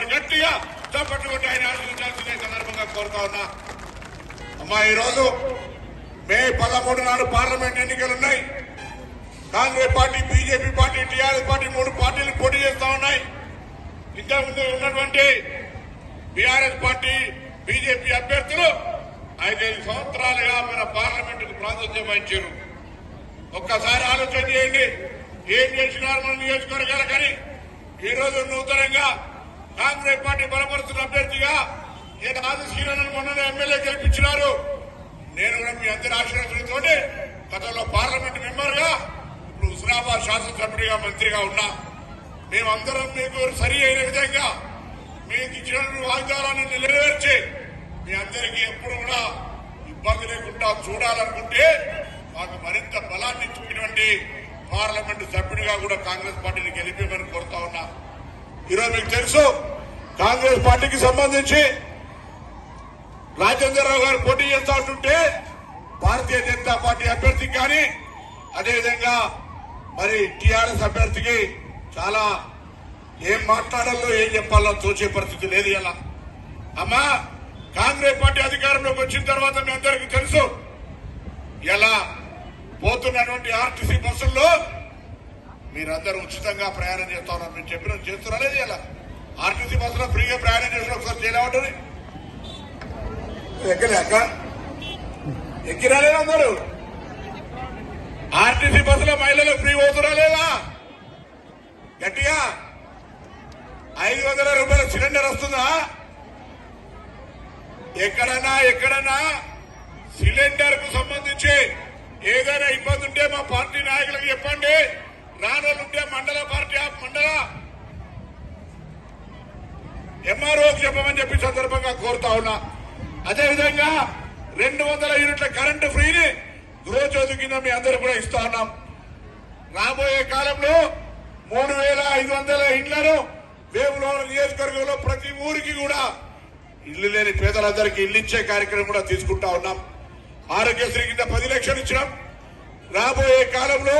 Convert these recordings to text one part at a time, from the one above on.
గారు గట్టిగా చప్పట్లు కొట్టి ఆయన ఆలోచించాల్సిందే సందర్భంగా కోరుతా ఉన్నా. అమ్మా ఈరోజు మే పదమూడు నాడు పార్లమెంట్ ఎన్నికలు ఉన్నాయి. Congress party BJP party TRS party మూడు పార్టీలు పోటీ చేస్తా ఉన్నాయి. ఇంతకుముందు ఉన్నటువంటి బీఆర్ఎస్ పార్టీ బీజేపీ అభ్యర్థులు ఐదైదు సంవత్సరాలుగా మన పార్లమెంటుకు ప్రాతినిధ్యం వహించారు. ఒక్కసారి ఆలోచన చేయండి ఏం చేసినారు మన నియోజకవర్గాలు కానీ? ఈరోజు నూతనంగా కాంగ్రెస్ పార్టీ బలపరుస్తున్న అభ్యర్థిగా నేను ఆదిశీలను మొన్న ఎమ్మెల్యే గెలిపించినారు. నేను కూడా మీ అందరి ఆశీర్వదంతో గతంలో పార్లమెంట్ మెంబర్గా ఇప్పుడు హుస్నాబాద్ శాసనసభ్యుడిగా మంత్రిగా ఉన్నా. మేమందరం మీకు సరి అయిన విధంగా మీకు ఇచ్చిన వాగ్దానాన్ని నెరవేర్చి మీ అందరికీ ఎప్పుడు కూడా ఇబ్బంది లేకుండా చూడాలనుకుంటే మాకు మరింత బలాన్ని ఇచ్చినటువంటి పార్లమెంటు సభ్యుడిగా కూడా కాంగ్రెస్ పార్టీని గెలిపేమని కోరుతా ఉన్నా. ఈరోజు మీకు తెలుసు కాంగ్రెస్ పార్టీకి సంబంధించి రాజేంద్రరావు గారు పోటీ చేస్తా ఉంటుంటే భారతీయ జనతా పార్టీ అభ్యర్థికి కానీ అదేవిధంగా మరి టీఆర్ఎస్ అభ్యర్థికి చాలా ఏం మాట్లాడాలో ఏం చెప్పాలో తోచే పరిస్థితి లేదు ఇలా. అమ్మా కాంగ్రెస్ పార్టీ అధికారంలోకి వచ్చిన తర్వాత మీ అందరికీ తెలుసు ఎలా పోతున్నటువంటి ఆర్టీసీ బస్సుల్లో మీరందరూ ఉచితంగా ప్రయాణం చేస్తా ఉన్నారు మీరు చెప్పిన చేస్తున్నా లేదు ఇలా ఆర్టీసీ బస్సులో ఫ్రీగా ప్రయాణం చేసిన ఒకసారి చేయలే ఉంటుంది ఎక్కలేక? ఎక్కిరాలేదు అందరూ? ఆర్టీసీ బస్సులో మహిళలు ఫ్రీ పోతురా లేదా? గట్టిగా? ఐదు వందల రూపాయల సిలిండర్ వస్తుందా? ఎక్కడన్నా ఎక్కడన్నా? సిలిండర్కు సంబంధించి ఏదైనా ఇబ్బంది ఉంటే మా పార్టీ నాయకులకు చెప్పండి. మండల పార్టీ ఆఫ్ మండల ఎంఆర్ఓకి చెప్పమని చెప్పి సందర్భంగా కోరుతా ఉన్నా. అదేవిధంగా రెండు వందల యూనిట్ల కరెంటు ఫ్రీని గృహజ్యోతి కింద మీ అందరూ కూడా ఇస్తా ఉన్నాం. రాబోయే కాలంలో మూడు వేల ఐదు వందల ఇండ్లను వేములవాడ నియోజకవర్గంలో ప్రతి ఊరికి కూడా ఇల్లు లేని పేదలందరికీ ఇల్లు ఇచ్చే కార్యక్రమం కూడా తీసుకుంటా ఉన్నాం. ఆరోగ్యశ్రీ కింద పది లక్షలు ఇచ్చినాం. రాబోయే కాలంలో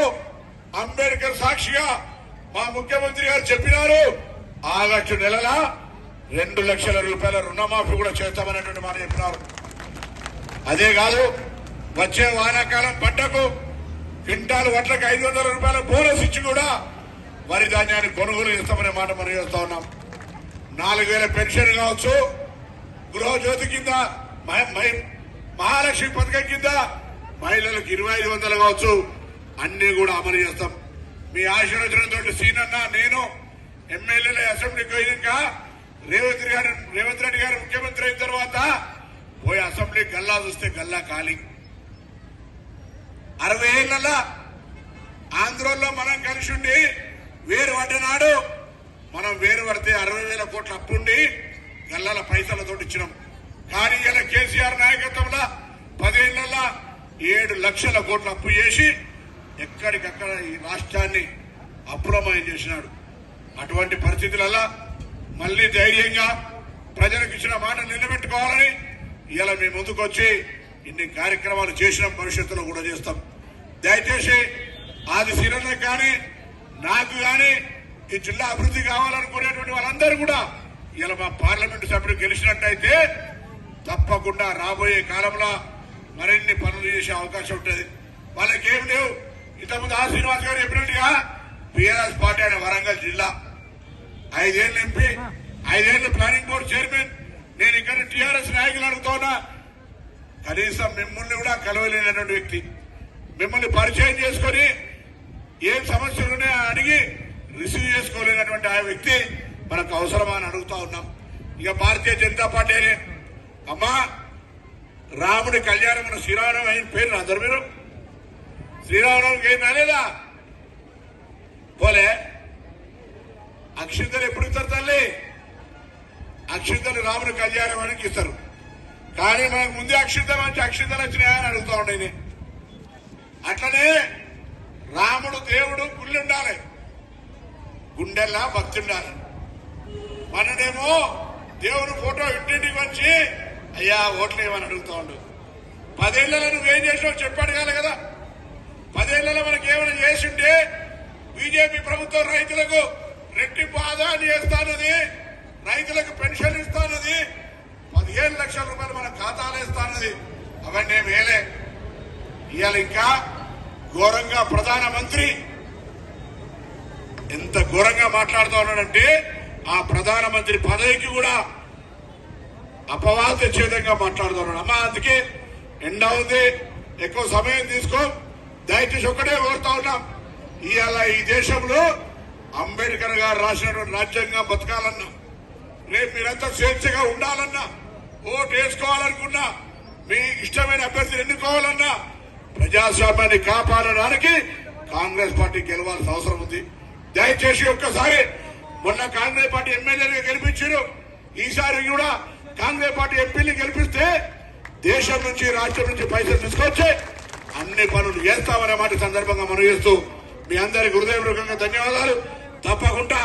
అంబేద్కర్ సాక్షిగా మా ముఖ్యమంత్రి గారు చెప్పినారు. ఆగస్టు నెలల రెండు లక్షల రూపాయల రుణమాఫీ కూడా చేస్తామనేటువంటి మాట చెప్పినారు. అదే కాదు వచ్చే వానాకాలం పంటకు క్వింటాల్ వడ్లకు ఐదు వందల రూపాయల బోనస్ ఇచ్చి కూడా వరి ధాన్యాన్ని కొనుగోలు చేస్తామనే మాట మనం చేస్తా ఉన్నాం. నాలుగు వేల పెన్షన్ కావచ్చు గృహజ్యోతి కింద మహ- మహి- మహాలక్ష్మి పథకం కింద మహిళలకు ఇరవై ఐదు వందలు కావచ్చు అన్ని కూడా అమలు చేస్తాం. మీ ఆశీర్వచనంతో సీనన్న నేను ఎమ్మెల్యేల అసెంబ్లీకి పోయినాక రేవంత్ గారు రేవంత్ రెడ్డి గారు ముఖ్యమంత్రి అయిన తర్వాత పోయి అసెంబ్లీ గల్లా చూస్తే గల్లా ఖాళీ. అరవై ఏళ్ళ ఆంధ్రలో మనం కలిసి ఉండి వేరు పడ్డనాడు మనం వేరు పడితే అరవై వేల కోట్ల అప్పుండి గల్లాల పైసలతో ఇచ్చినాం. కానీ ఇలా కేసీఆర్ నాయకత్వంలో పదేళ్ళలో ఏడు లక్షల కోట్ల అప్పు చేసి ఎక్కడికక్కడ ఈ రాష్ట్రాన్ని అప్రమయం చేసినాడు. అటువంటి పరిస్థితులలో మళ్ళీ ధైర్యంగా ప్రజలకు ఇచ్చిన మాట నిలబెట్టుకోవాలని ఇలా మీ ముందుకొచ్చి ఇన్ని కార్యక్రమాలు చేసిన భవిష్యత్తులో కూడా చేస్తాం. దయచేసి ఆది సిరన్న కానీ నాకు కానీ ఈ జిల్లా అభివృద్ధి కావాలనుకునేటువంటి వాళ్ళందరూ కూడా ఇలా మా పార్లమెంటు సభ్యులు గెలిచినట్టయితే తప్పకుండా రాబోయే కాలంలో మరిన్ని పనులు చేసే అవకాశం ఉంటుంది. వాళ్ళకేం లేవు. ఇంతకుముందు ఆ శ్రీనివాస్ గారు చెప్పినట్టుగా బీఆర్ఎస్ పార్టీ అయిన వరంగల్ జిల్లా. ఐదేళ్ళు ఎంపీ ఐదేళ్ళు ప్లానింగ్ బోర్డు చైర్మన్. నేను ఇక్కడ టీఆర్ఎస్ నాయకులు అడుగుతున్నా కనీసం మిమ్మల్ని కూడా కలవలేనటువంటి వ్యక్తి. మిమ్మల్ని పరిచయం చేసుకొని ఏం సమస్యలు ఉన్నాయో అడిగి రిసీవ్ చేసుకోలేనటువంటి ఆ వ్యక్తి మనకు అవసరమా అని అడుగుతా ఉన్నాం. ఇక భారతీయ జనతా పార్టీ అని అమ్మా రాముడి కళ్యాణం మన అయిన పేరు అందరు మీరు శ్రీరామనవమికి ఏం రాలేదా పోలే. అక్షింతలు ఎప్పుడు ఇస్తారు తల్లి? అక్షింతలు రాముడి కళ్యాణానికి ఇస్తారు. కానీ మనకు ముందే అక్షింతలు మంచి అక్షింతలు వచ్చినాయా అని అడుగుతా ఉండేది అట్లనే రాముడు దేవుడు గుళ్ళు ఉండాలి. గుండెల్లా భక్తి ఉండాలి. మనడేమో దేవుడు ఫోటో ఇంటింటికి వచ్చి అయ్యా ఓట్లు ఏమని అడుగుతా ఉండు. పదేళ్ళలో నువ్వేం చేసావు చెప్పాడు కాదు కదా. చేసిండే బీజేపీ ప్రభుత్వం రైతులకు రెట్టింపు ఆదాయాన్ని చేస్తానది రైతులకు పెన్షన్ ఇస్తానది పదిహేను లక్షల రూపాయలు మన ఖాతాలో ఇస్తానది అవన్నీ మేలే. ఇవాళ ఇంకా ఘోరంగా ప్రధానమంత్రి ఎంత ఘోరంగా మాట్లాడుతూ ఉన్నాడంటే ఆ ప్రధానమంత్రి పదవికి కూడా అపవాద తెచ్చే విధంగా మాట్లాడుతూ ఉన్నాడు. అమ్మా అందుకే ఎండ ఉంది ఎక్కువ సమయం తీసుకో. దయచేసి ఒకటే కోరుతా ఉన్నాం ఇవాళ ఈ దేశంలో అంబేద్కర్ గారు రాసినటువంటి రాజ్యాంగం బతకాలన్నా రేపు మీరంతా స్వేచ్ఛగా ఉండాలన్నా ఓటు వేసుకోవాలనుకున్నా మీ ఇష్టమైన అభ్యర్థిని ఎన్నుకోవాలన్నా ప్రజాస్వామ్యాన్ని కాపాడడానికి కాంగ్రెస్ పార్టీ గెలవాల్సిన అవసరం ఉంది. దయచేసి ఒక్కసారి మొన్న కాంగ్రెస్ పార్టీ ఎమ్మెల్యేలుగా గెలిపించారు ఈసారి కూడా కాంగ్రెస్ పార్టీ ఎంపీని గెలిపిస్తే దేశం నుంచి రాష్ట్రం నుంచి పైసలు తీసుకొచ్చి అన్ని పనులు చేస్తామనే మాట సందర్భంగా మనం చేస్తూ మీ అందరికి హృదయపూర్వకంగా ధన్యవాదాలు. తప్పకుండా